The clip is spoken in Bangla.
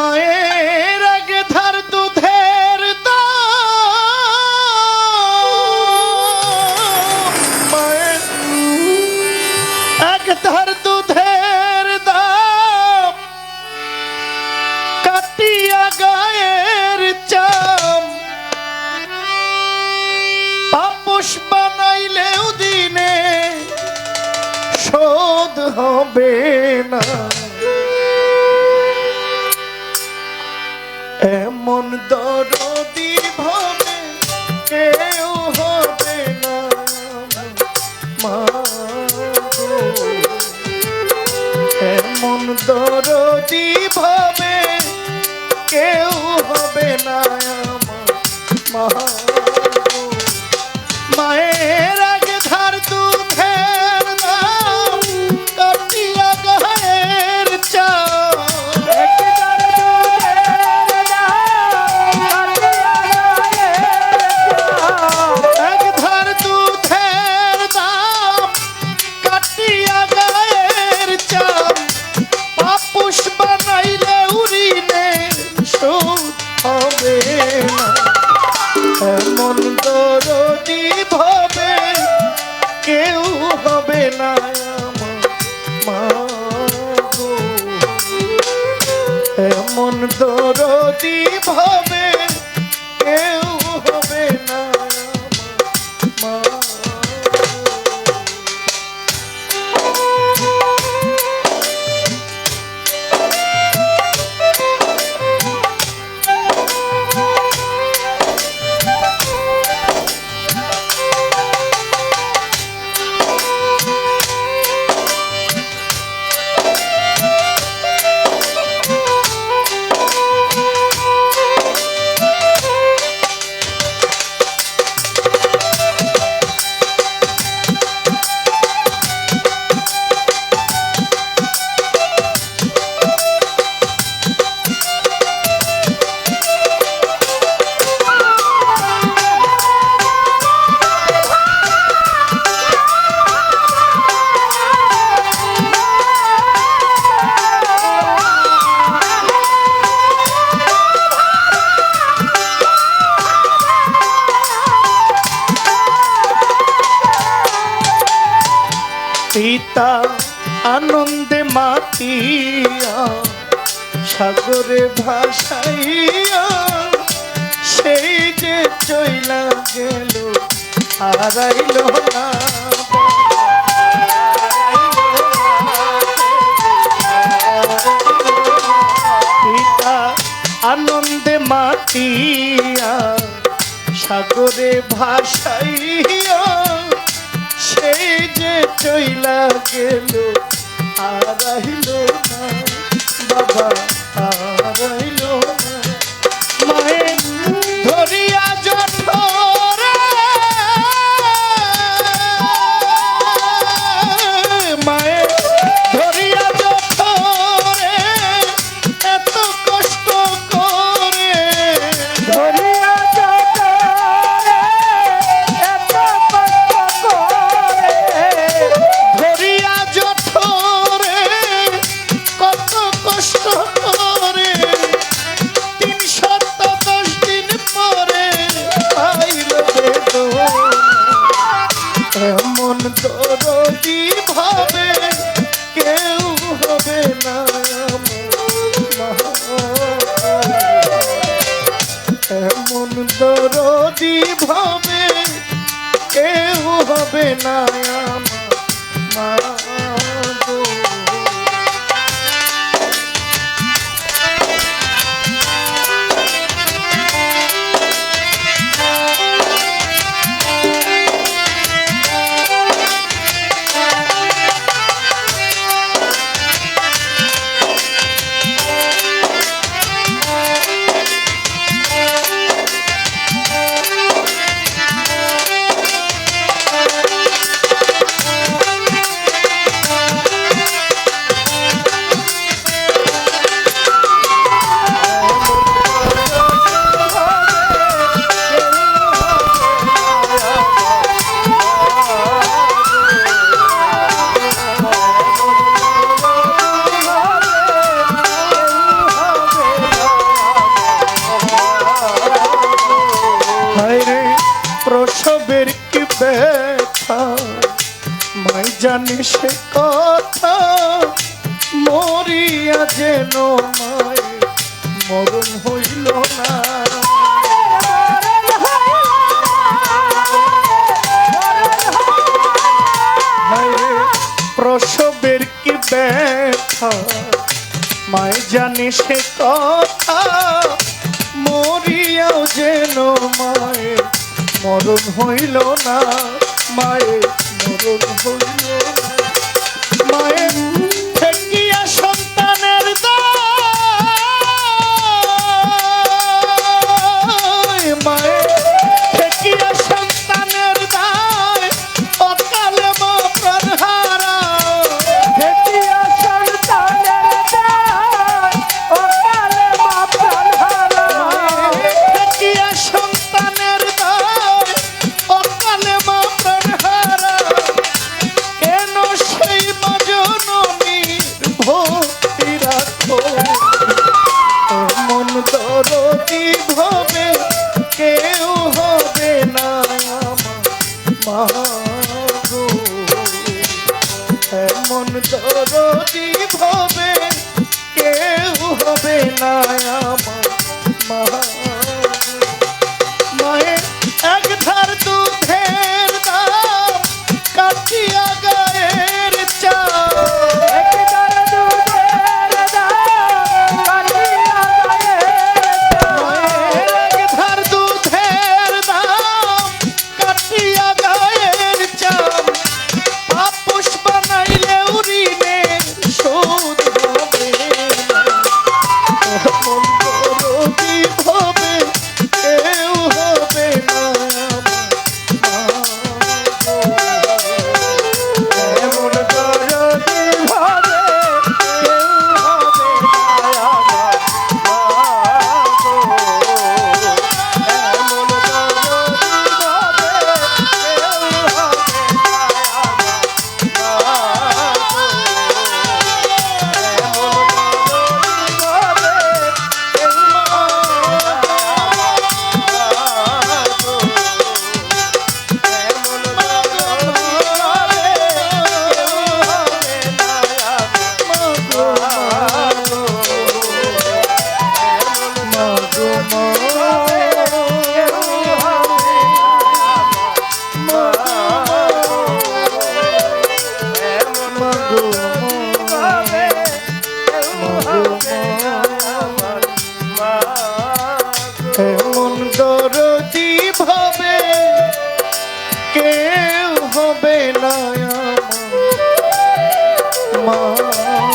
মায়ের আগে ধার দুধের মায়ের এক ধার দুধের দাম। কাটিয়া গায়ের চাম। পাপুষ বানাইলেও দিনে শোধ হবে না। এমন দরদি ভাবে কেউ হবে না মা গো। এমন দরদি ভাবে কেউ হবে না আমার মা দরদি পিতা আনন্দে মাতিয়া, সাগরে ভাসাইয়া, সেই যে চইলা গেল, হারাইল না। পিতা আনন্দে মাতিয়া, সাগরে ভাসাইয়া চইলা গেল আর আহিল না। বাবা আর মায়ের ধরিয়া দরদি ভাবে কেউ হবে না আমার মা। জানি সে কথা? মরিয়া যেন মায় মরণ হইল না। প্রসবের কি ব্যথা? মায় জানি সে কথা? মরিয়াও যেন মায়ের মরণ হইল না। মায়ের মায়ের প্রদীপ হবে কেউ হবে না মাগো এমন দরদীপ হবে কেউ হবে না আমার।